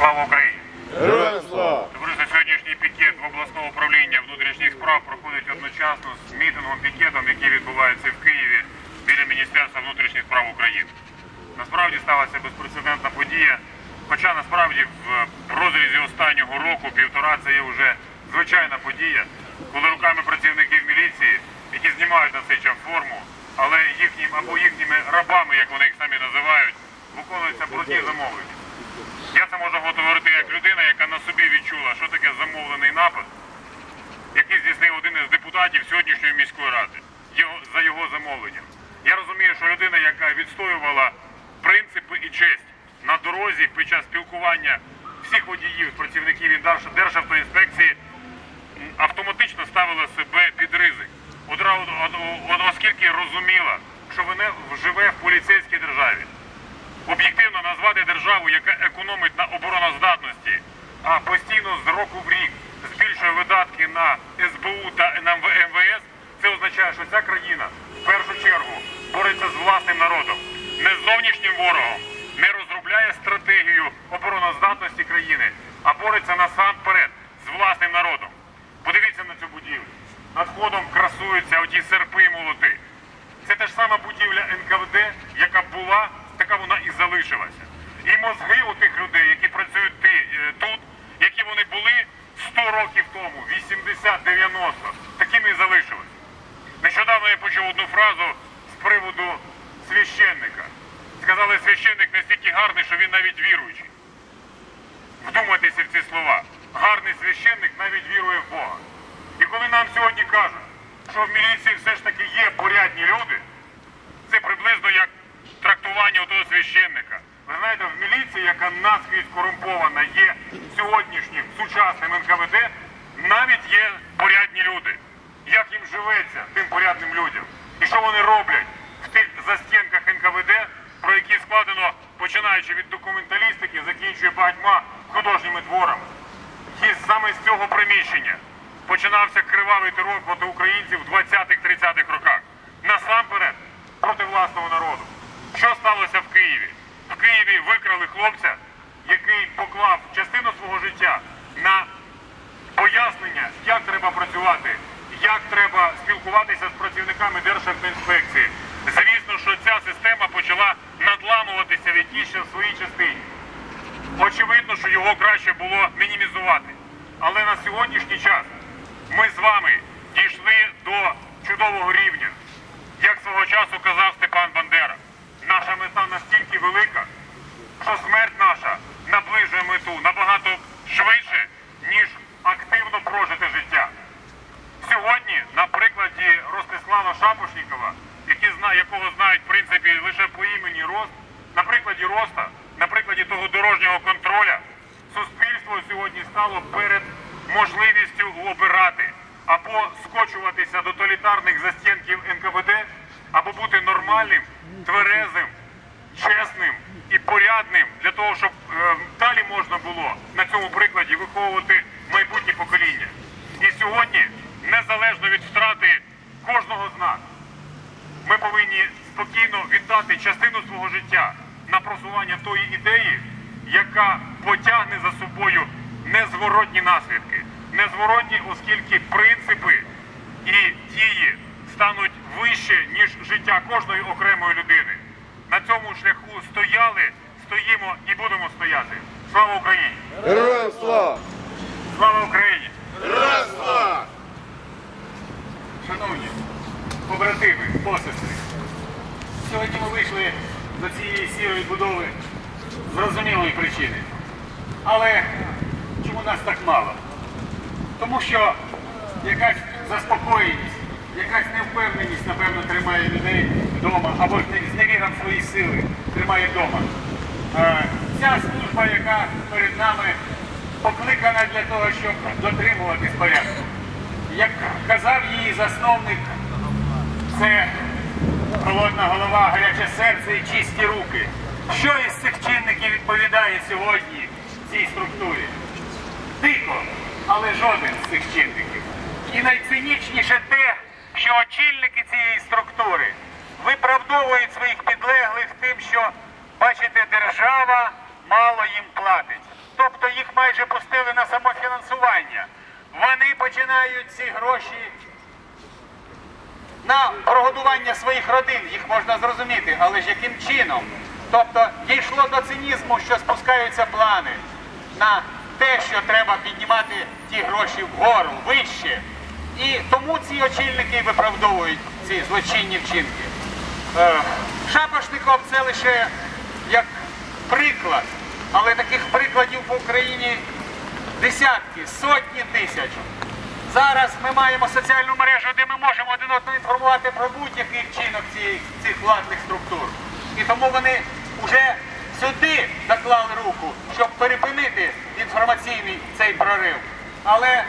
Слава Україні! Героям слава! Друзі, сьогоднішній пікет в обласного управління внутрішніх справ проходить одночасно з мітингом пікетом, який відбувається в Києві біля Міністерства внутрішніх справ України. Насправді сталася безпрецедентна подія. Хоча насправді в розрізі останнього року, півтора, це є вже звичайна подія, коли руками працівників міліції, які знімають на цей час форму, але їхнім або їхніми рабами, як вони їх самі називають, виконуються брудні замовлення. Я це можу говорити як людина, яка на собі відчула, що таке замовлений напад, який здійснив один із депутатів сьогоднішньої міської ради його, за його замовленням. Я розумію, що людина, яка відстоювала принципи і честь на дорозі під час спілкування всіх водіїв, працівників Держ- Державтоінспекції, автоматично ставила себе під ризик. Оскільки розуміла, що вона живе в поліцейській державі об'єктивно назвати державу, яка економить на обороноздатності, а постійно з року в рік збільшує видатки на СБУ та МВС, це означає, що ця країна в першу чергу бореться з власним народом, не з зовнішнім ворогом, не розробляє стратегію обороноздатності країни, а бореться насамперед з власним народом. Подивіться на цю будівлю. Над входом красуються оті серпи і молоти. Це та ж сама будівля НКВД, яка була, така вона і залишилася. І мозги у тих людей, які працюють е, тут, які вони були 100 років тому, 80-90, такими і залишились. Нещодавно я почув одну фразу з приводу священника. Сказали, священник настільки гарний, що він навіть віруючий. Вдумайтеся в ці слова. Гарний священник навіть вірує в Бога. І коли нам сьогодні кажуть, що в міліції все ж таки є порядні люди, це приблизно як трактування того священника. Ви знаєте, в міліції, яка наскрізь корумпована, є сьогоднішнім сучасним НКВД, навіть є порядні люди. Як їм живеться тим порядним людям? І що вони роблять в тих застінках НКВД, про які складено, починаючи від документалістики, закінчує багатьма художніми творами. І саме з цього приміщення починався кривавий терор проти українців в 20-30-х роках. Насамперед проти власного народу. Сталося в Києві? В Києві викрали хлопця, який поклав частину свого життя на пояснення, як треба працювати, як треба спілкуватися з працівниками Державтоінспекції. Звісно, що ця система почала надламуватися в якійсь своїй частині. Очевидно, що його краще було мінімізувати. Але на сьогоднішній час ми з вами дійшли до чудового рівня. Як свого часу казав Степан Бандера, наша мета настільки велика, що смерть наша наближує мету набагато швидше, ніж активно прожите життя. Сьогодні, на прикладі Ростислава Шапошнікова, якого знають в принципі лише по імені Рост, на прикладі Роста, на прикладі того дорожнього контроля, суспільство сьогодні стало перед можливістю обирати або скочуватися до тоталітарних застінків НКВД, або бути нормальним, тверезим, чесним і порядним для того, щоб е, далі можна було на цьому прикладі виховувати майбутнє покоління. І сьогодні, незалежно від втрати кожного з нас, ми повинні спокійно віддати частину свого життя на просування тої ідеї, яка потягне за собою незворотні наслідки. Незворотні, оскільки принципи і дії стануть вище, ніж життя кожної окремої людини. На цьому шляху стояли, стоїмо і будемо стояти. Слава Україні! Героям слава! Слава Україні! Героям слава! Шановні побратими, посестри, сьогодні ми вийшли до цієї сірої будови з зрозумілої причини. Але чому нас так мало? Тому що якась заспокоєність, якась невпевненість, напевно, тримає людей вдома, або ж не- свої сили тримає вдома. Е, Ця служба, яка перед нами покликана для того, щоб дотримуватись порядку. Як казав її засновник, це холодна голова, гаряче серце і чисті руки. Що із цих чинників відповідає сьогодні цій структурі? Дико, але жоден з цих чинників. І найцинічніше те, що очільники цієї структури виправдовують своїх підлеглих тим, що, бачите, держава мало їм платить. тобто їх майже пустили на самофінансування. Вони починають ці гроші на прогодування своїх родин, їх можна зрозуміти, але ж яким чином? Тобто дійшло до цинізму, що спускаються плани на те, що треба піднімати ті гроші вгору, вище. І тому ці очільники виправдовують ці злочинні вчинки. Е, Шапошников це лише як приклад, але таких прикладів по Україні десятки, сотні тисяч. Зараз ми маємо соціальну мережу, де ми можемо один одного інформувати про будь-який вчинок ці- цих владних структур. І тому вони вже сюди доклали руку, щоб перепинити інформаційний цей прорив. Але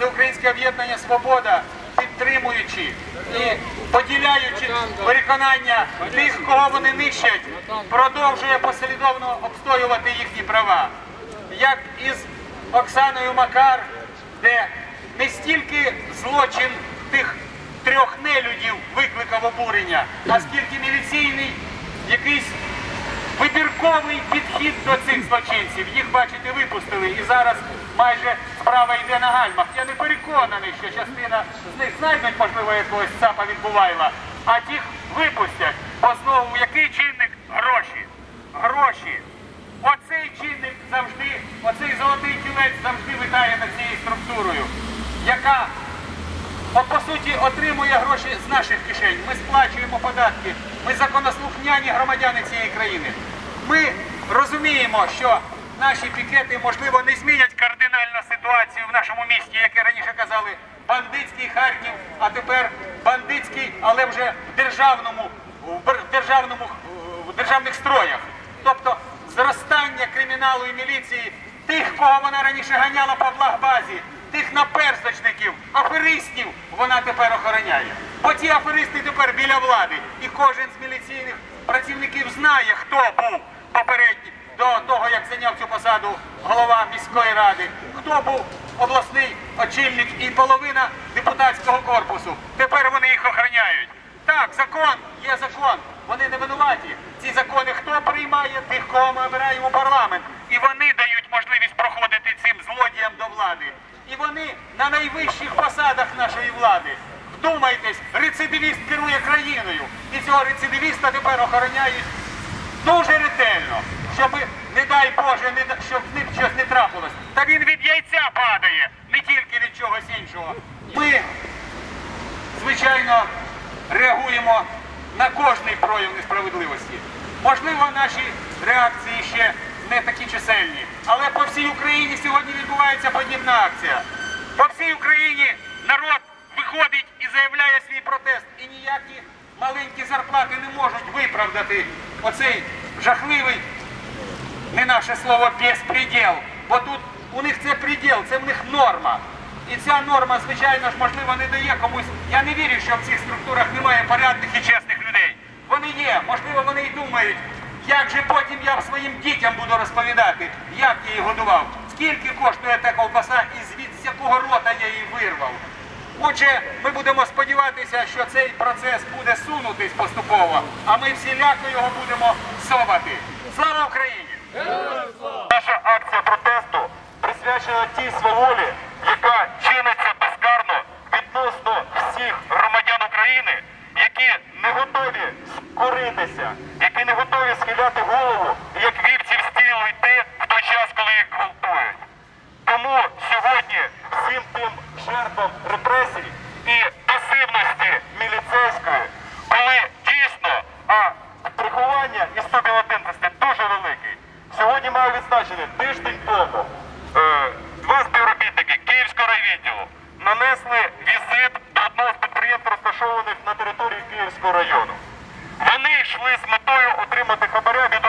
Всеукраїнське об'єднання Свобода, підтримуючи і поділяючи переконання тих, кого вони нищать, продовжує послідовно обстоювати їхні права. Як із Оксаною Макар, де не стільки злочин тих трьох нелюдів викликав обурення, а скільки міліційний якийсь вибірковий підхід до цих злочинців. Їх, бачите, випустили. І зараз майже справа йде на гальмах. Я не переконаний, що частина з них знайдуть, можливо, якогось цапа відбувайла, а тих випустять. Бо знову який чинник? Гроші. Гроші. Оцей чинник завжди, оцей золотий кілець завжди витає над цією структурою, яка От по суті отримує гроші з наших кишень. Ми сплачуємо податки. Ми законослухняні громадяни цієї країни. Ми розуміємо, що наші пікети можливо не змінять кардинально ситуацію в нашому місті, як і раніше казали, бандитський Харків, а тепер бандитський, але вже в державному, в державному в державних строях. Тобто зростання криміналу і міліції тих, кого вона раніше ганяла по благбазі, тих наперсточників, аферистів вона тепер охороняє. Бо ті аферисти тепер біля влади. І кожен з міліційних працівників знає, хто був попередній до того, як зайняв цю посаду голова міської ради, хто був обласний очільник і половина депутатського корпусу. Тепер вони їх охороняють. Так, закон, є закон. Вони не винуваті. Ці закони хто приймає? Тих, кого ми обираємо парламент. І вони дають можливість проходити цим злодіям до влади. І вони на найвищих посадах нашої влади. Вдумайтесь, рецидивіст керує країною. І цього рецидивіста тепер охороняють дуже щоб, не дай Боже, не, щоб з ним щось не трапилось. Та він від яйця падає, не тільки від чогось іншого. Ми звичайно, реагуємо на кожний прояв несправедливості. Можливо, наші реакції ще не такі чисельні, але по всій Україні сьогодні відбувається подібна акція. По всій Україні народ виходить і заявляє свій протест, і ніякі маленькі зарплати не можуть виправдати оцей жахливий не наше слово безпреділ, бо тут у них це приділ, це в них норма. І ця норма, звичайно ж, можливо, не дає комусь. Я не вірю, що в цих структурах немає порядних і чесних людей. Вони є, можливо, вони і думають, як же потім я своїм дітям буду розповідати, як я її годував, скільки коштує та ковбаса і звід з якого рота я її вирвав. Отже, ми будемо сподіватися, що цей процес буде сунутись поступово, а ми всіляко його будемо совати. Слава Україні! Наша акція протесту присвячена тій сваволі, яка чиниться безкарно відносно всіх громадян України, які не готові скоритися, які не готові схиляти голову, як вівці в стілу йти в той час, коли їх гвалтують. Тому сьогодні всім тим жертвам репресій і пасивності міліцейської, коли дійсно а приховання і собівладентності дуже великий. Сьогодні тиждень тому е, два співробітники Київського райвідділу нанесли візит до одного з підприємств, розташованих на території Київського району. Вони йшли з метою отримати хабаря від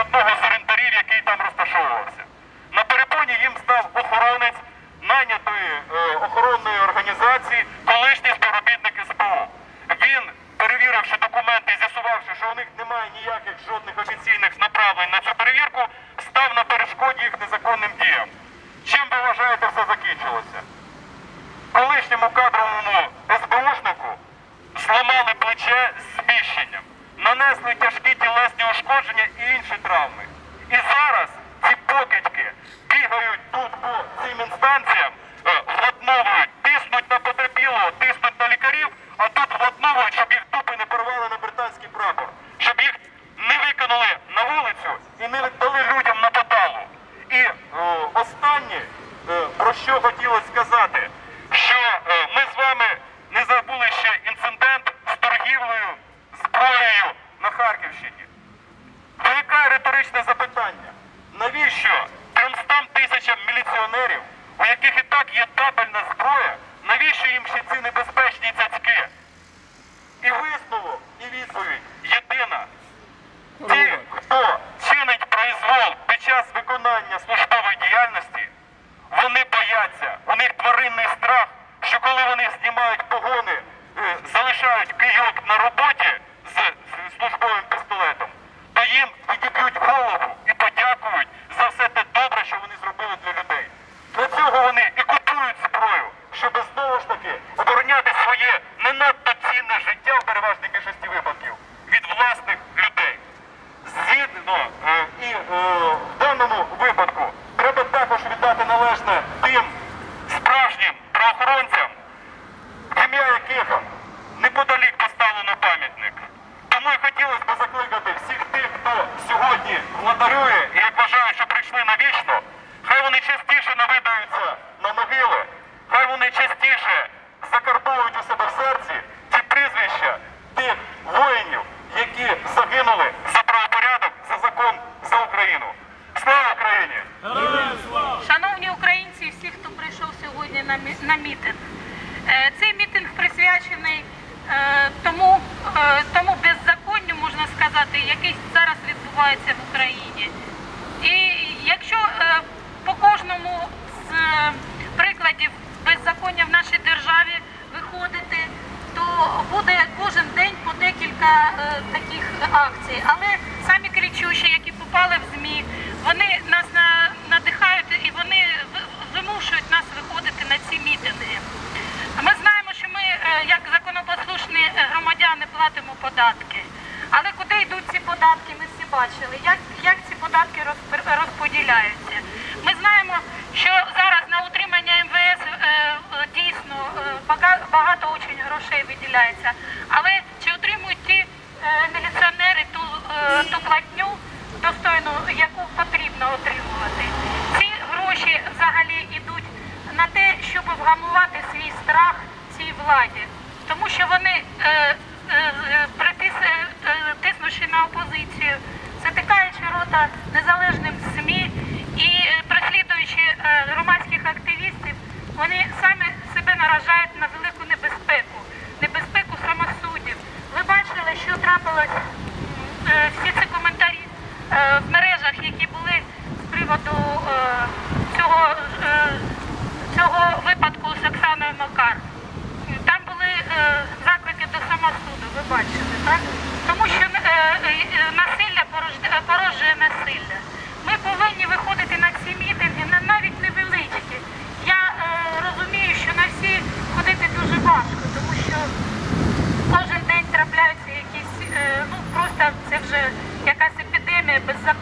коли вони знімають погони, е, залишають кийок на роботі з службовим на мітинг. Е, цей мітинг присвячений е, тому, е, тому беззаконню, можна сказати, який зараз відбувається в Україні. І якщо по кожному з прикладів беззаконня в нашій державі виходити, то буде кожен день по декілька таких акцій. Але самі кричущі, які попали в ЗМІ, вони нас надихають. вгамувати свій страх цій владі. But episode.